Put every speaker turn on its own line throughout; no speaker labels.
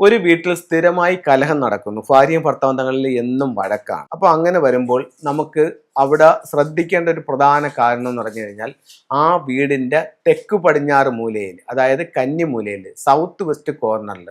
ഒരു വീട്ടിൽ സ്ഥിരമായി കലഹം നടക്കുന്നു. ഭാര്യയും ഭർത്താവും തങ്ങളിൽ എന്നും വഴക്കാണ്. അപ്പൊ അങ്ങനെ വരുമ്പോൾ നമുക്ക് അവിടെ ശ്രദ്ധിക്കേണ്ട ഒരു പ്രധാന കാരണം എന്ന് പറഞ്ഞു കഴിഞ്ഞാൽ ആ വീടിന്റെ തെക്ക് പടിഞ്ഞാറ് മൂലയിൽ അതായത് കന്നി മൂലയിൽ സൗത്ത് വെസ്റ്റ് കോർണറിൽ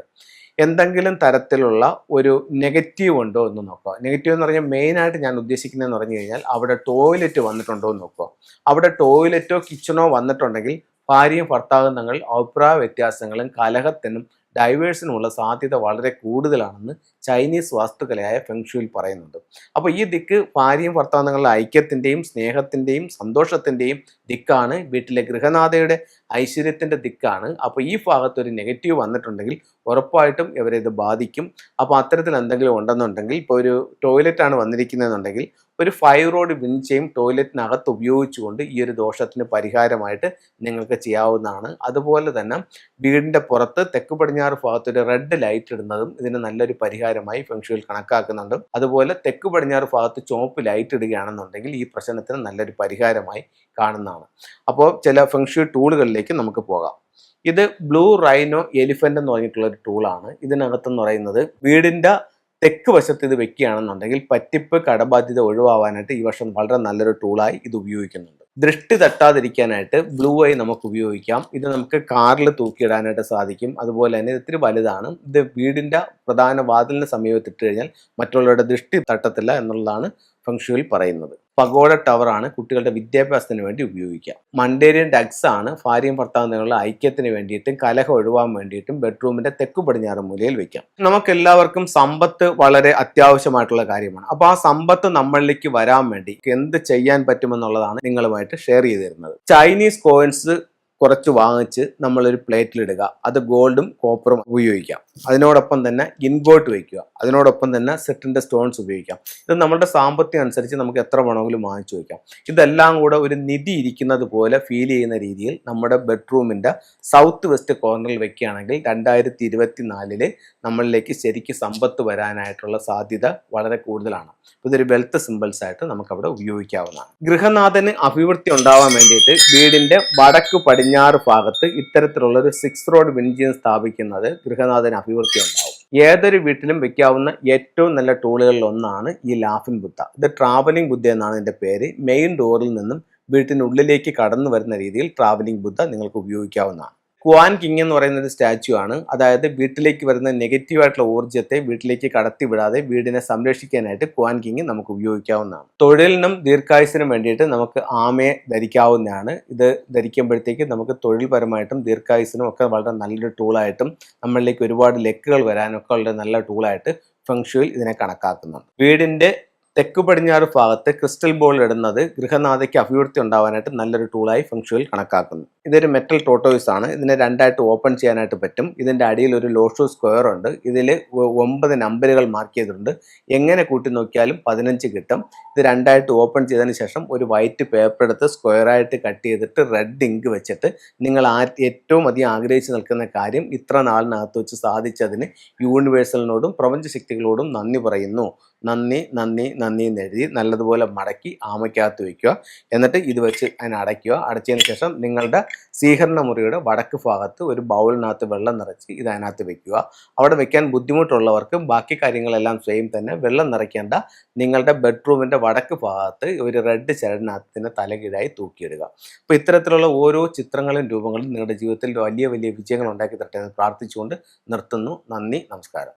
എന്തെങ്കിലും തരത്തിലുള്ള ഒരു നെഗറ്റീവ് ഉണ്ടോ എന്ന് നോക്കുക. നെഗറ്റീവ് എന്ന് പറഞ്ഞാൽ മെയിനായിട്ട് ഞാൻ ഉദ്ദേശിക്കുന്നതെന്ന് പറഞ്ഞു കഴിഞ്ഞാൽ അവിടെ ടോയ്ലറ്റ് വന്നിട്ടുണ്ടോ എന്ന് നോക്കുക. അവിടെ ടോയ്ലറ്റോ കിച്ചണോ വന്നിട്ടുണ്ടെങ്കിൽ ഭാര്യയും ഭർത്താവും തങ്ങൾ അഭിപ്രായ വ്യത്യാസങ്ങളും കലഹത്തിനും ഡൈവേഴ്സിനുമുള്ള സാധ്യത വളരെ കൂടുതലാണെന്ന് ചൈനീസ് വാസ്തുകലയായ ഫെങ്ഷുവിൽ പറയുന്നുണ്ട്. അപ്പോൾ ഈ ദിക്ക് ഭാര്യയും ഭർത്താവും തങ്ങളുടെ ഐക്യത്തിന്റെയും സ്നേഹത്തിന്റെയും സന്തോഷത്തിന്റെയും ദിക്കാണ് വീട്ടിലെ ഗൃഹനാഥയുടെ ഐശ്വര്യത്തിന്റെ ദിക്കാണ്. അപ്പോൾ ഈ ഭാഗത്ത് ഒരു നെഗറ്റീവ് വന്നിട്ടുണ്ടെങ്കിൽ ഉറപ്പായിട്ടും ഇവരെ ഇത് ബാധിക്കും. അപ്പോൾ അത്തരത്തിൽ എന്തെങ്കിലും ഉണ്ടെന്നുണ്ടെങ്കിൽ ഇപ്പോൾ ഒരു ടോയ്ലറ്റാണ് വന്നിരിക്കുന്നതെന്നുണ്ടെങ്കിൽ ഒരു ഫൈവ് റോഡ് വിൻചയും ടോയ്ലറ്റിനകത്ത് ഉപയോഗിച്ചുകൊണ്ട് ഈ ഒരു ദോഷത്തിന് പരിഹാരമായിട്ട് നിങ്ങൾക്ക് ചെയ്യാവുന്നതാണ്. അതുപോലെ തന്നെ വീടിന്റെ പുറത്ത് തെക്ക് പടിഞ്ഞാറ് ഭാഗത്ത് ഒരു റെഡ് ലൈറ്റ് ഇടുന്നതും ഇതിന് നല്ലൊരു പരിഹാരമായി ഫെങ്ഷുവിൽ കണക്കാക്കുന്നുണ്ട്. അതുപോലെ തെക്ക് പടിഞ്ഞാറ് ഭാഗത്ത് ചുവപ്പ് ലൈറ്റ് ഇടുകയാണെന്നുണ്ടെങ്കിൽ ഈ പ്രശ്നത്തിന് നല്ലൊരു പരിഹാരമായി കാണുന്നതാണ്. അപ്പോൾ ചില ഫെങ്ഷു ടൂളുകളിലേക്ക് നമുക്ക് പോകാം. ഇത് ബ്ലൂ റൈനോ എലിഫന്റ് എന്ന് പറഞ്ഞിട്ടുള്ള ഒരു ടൂളാണ് ഇതിനകത്തെന്ന് പറയുന്നത് വീടിന്റെ തെക്ക് വശത്ത് ഇത് വെക്കുകയാണെന്നുണ്ടെങ്കിൽ പറ്റിപ്പ് കടബാധ്യത ഒഴിവാവാനായിട്ട് ഈ വർഷം വളരെ നല്ലൊരു ടൂളായി ഇത് ഉപയോഗിക്കുന്നുണ്ട്. ദൃഷ്ടി തട്ടാതിരിക്കാനായിട്ട് ബ്ലൂ ഐ നമുക്ക് ഉപയോഗിക്കാം. ഇത് നമുക്ക് കാറിൽ തൂക്കിയിടാനായിട്ട് സാധിക്കും. അതുപോലെ തന്നെ ഇത് ഇത്തിരി വലുതാണ്. ഇത് വീടിന്റെ പ്രധാന വാതിലിന് സമീപത്തിട്ട് കഴിഞ്ഞാൽ മറ്റുള്ളവരുടെ ദൃഷ്ടി തട്ടത്തില്ല എന്നുള്ളതാണ് ഫംഗ്ഷുവിൽ പറയുന്നത്. പഗോഡ ടവർ ആണ് കുട്ടികളുടെ വിദ്യാഭ്യാസത്തിന് വേണ്ടി ഉപയോഗിക്കുക. മണ്ടേരിയൻ ഡഗ്സ് ആണ് ഭാര്യയും ഭർത്താവും തമ്മിലുള്ള ഐക്യത്തിന് വേണ്ടിയിട്ടും കലഹം ഒഴിവാൻ വേണ്ടിയിട്ടും ബെഡ്റൂമിന്റെ തെക്കു പടിഞ്ഞാറ് മൂലയിൽ വെക്കാം. നമുക്ക് എല്ലാവർക്കും സമ്പത്ത് വളരെ അത്യാവശ്യമായിട്ടുള്ള കാര്യമാണ്. അപ്പോൾ ആ സമ്പത്ത് നമ്മളിലേക്ക് വരാൻ വേണ്ടി എന്ത് ചെയ്യാൻ പറ്റുമെന്നുള്ളതാണ് നിങ്ങളുമായിട്ട് ഷെയർ ചെയ്തിരുന്നത് ചൈനീസ് കോയിൻസ് കുറച്ച് വാങ്ങിച്ച് നമ്മളൊരു പ്ലേറ്റിലിടുക അത് ഗോൾഡും കോപ്പറും ഉപയോഗിക്കാം. അതിനോടൊപ്പം തന്നെ ഇൻഗോട്ട് വയ്ക്കുക. അതിനോടൊപ്പം തന്നെ സെറ്റിന്റെ സ്റ്റോൺസ് ഉപയോഗിക്കാം. ഇത് നമ്മുടെ സാമ്പത്തികം അനുസരിച്ച് നമുക്ക് എത്ര വേണമെങ്കിലും വാങ്ങിച്ചു വയ്ക്കാം. ഇതെല്ലാം കൂടെ ഒരു നിധി ഇരിക്കുന്നത് പോലെ ഫീൽ ചെയ്യുന്ന രീതിയിൽ നമ്മുടെ ബെഡ്റൂമിന്റെ സൗത്ത് വെസ്റ്റ് കോർണറിൽ വെക്കുകയാണെങ്കിൽ രണ്ടായിരത്തി ഇരുപത്തി നാലിൽ നമ്മളിലേക്ക് ശരിക്കും സമ്പത്ത് വരാനായിട്ടുള്ള സാധ്യത വളരെ കൂടുതലാണ്. ഇതൊരു വെൽത്ത് സിമ്പിൾസ് ആയിട്ട് നമുക്ക് അവിടെ ഉപയോഗിക്കാവുന്നതാണ്. ഗൃഹനാഥന് അഭിവൃദ്ധി ഉണ്ടാവാൻ വേണ്ടിയിട്ട് വീടിന്റെ വടക്ക് പടിഞ്ഞാറ് ഭാഗത്ത് ഇത്തരത്തിലുള്ള ഒരു സിക്സ് റോഡ് വിൻജിയം സ്ഥാപിക്കുന്നത് ഗൃഹനാഥന് അഭിവൃദ്ധി ഉണ്ടാവും. ഏതൊരു വീട്ടിലും വെക്കാവുന്ന ഏറ്റവും നല്ല ടൂളുകളിൽ ഒന്നാണ് ഈ ലാഫിൻ ബുദ്ധ ഇത് ട്രാവലിംഗ് ബുദ്ധ എന്നാണ് ഇതിന്റെ പേര്. മെയിൻ ഡോറിൽ നിന്നും വീട്ടിനുള്ളിലേക്ക് കടന്നു വരുന്ന രീതിയിൽ ട്രാവലിംഗ് ബുദ്ധ നിങ്ങൾക്ക് ഉപയോഗിക്കാവുന്നതാണ്. ക്വാൻ കിങ് എന്ന് പറയുന്ന ഒരു സ്റ്റാച്യു ആണ്. അതായത് വീട്ടിലേക്ക് വരുന്ന നെഗറ്റീവ് ആയിട്ടുള്ള ഊർജത്തെ വീട്ടിലേക്ക് കടത്തിവിടാതെ വീടിനെ സംരക്ഷിക്കാനായിട്ട് ക്വാൻ കിങ് നമുക്ക് ഉപയോഗിക്കാവുന്നതാണ്. തൊഴിലിനും ദീർഘായുസിനും വേണ്ടിയിട്ട് നമുക്ക് ആമയെ ധരിക്കാവുന്നതാണ്. ഇത് ധരിക്കുമ്പോഴത്തേക്ക് നമുക്ക് തൊഴിൽപരമായിട്ടും ദീർഘായുസിനും ഒക്കെ വളരെ നല്ലൊരു ടൂളായിട്ടും നമ്മളിലേക്ക് ഒരുപാട് ലെക്കുകൾ വരാനൊക്കെ വളരെ നല്ല ടൂളായിട്ട് ഫംഗ്ഷുവിൽ ഇതിനെ കണക്കാക്കുന്നുണ്ട്. വീടിന്റെ തെക്ക് പടിഞ്ഞാറ് ഭാഗത്ത് ക്രിസ്റ്റൽ ബോൾ ഇടുന്നത് ഗൃഹനാഥയ്ക്ക് അഭിവൃദ്ധി ഉണ്ടാവാനായിട്ട് നല്ലൊരു ടൂളായി ഫംഗ്ഷനിൽ കണക്കാക്കുന്നു. ഇതൊരു മെറ്റൽ ടോട്ടോയിസ് ആണ്. ഇതിനെ രണ്ടായിട്ട് ഓപ്പൺ ചെയ്യാനായിട്ട് പറ്റും. ഇതിന്റെ അടിയിൽ ഒരു ലോഷു സ്ക്വയർ ഉണ്ട്. ഇതിൽ ഒമ്പത് നമ്പറുകൾ മാർക്ക് ചെയ്തിട്ടുണ്ട്. എങ്ങനെ കൂട്ടി നോക്കിയാലും പതിനഞ്ച് കിട്ടും. ഇത് രണ്ടായിട്ട് ഓപ്പൺ ചെയ്തതിന് ശേഷം ഒരു വൈറ്റ് പേപ്പർ എടുത്ത് സ്ക്വയറായിട്ട് കട്ട് ചെയ്തിട്ട് റെഡ് ഇങ്ക് വെച്ചിട്ട് നിങ്ങൾ ആ ഏറ്റവും അധികം ആഗ്രഹിച്ച് നിൽക്കുന്ന കാര്യം ഇത്ര നാളിനകത്ത് വെച്ച് സാധിച്ചതിന് യൂണിവേഴ്സലിനോടും പ്രപഞ്ച ശക്തികളോടും നന്ദി പറയുന്നു. നന്ദി നന്ദി നന്ദി. എന്ന് എഴുതി നല്ലതുപോലെ മടക്കി ആമയ്ക്കകത്ത് വയ്ക്കുക എന്നിട്ട് ഇത് വെച്ച് അതിനെ അടയ്ക്കുക. അടച്ചതിന് ശേഷം നിങ്ങളുടെ സ്വീകരണ മുറിയുടെ വടക്ക് ഭാഗത്ത് ഒരു ബൗളിനകത്ത് വെള്ളം നിറച്ച് ഇത് അതിനകത്ത് വെക്കുക. അവിടെ വെക്കാൻ ബുദ്ധിമുട്ടുള്ളവർക്കും ബാക്കി കാര്യങ്ങളെല്ലാം സെയിം തന്നെ. വെള്ളം നിറയ്ക്കേണ്ട നിങ്ങളുടെ ബെഡ്റൂമിന്റെ വടക്ക് ഭാഗത്ത് ഒരു റെഡ് ചരടിനകത്തിന്റെ തലകീഴായി തൂക്കിയിടുക. അപ്പോൾ ഇത്തരത്തിലുള്ള ഓരോ ചിത്രങ്ങളും രൂപങ്ങളും നിങ്ങളുടെ ജീവിതത്തിൽ വലിയ വലിയ വിജയങ്ങൾ ഉണ്ടാക്കി തരട്ടെ എന്ന് പ്രാർത്ഥിച്ചുകൊണ്ട് നിർത്തുന്നു. നന്ദി നമസ്കാരം.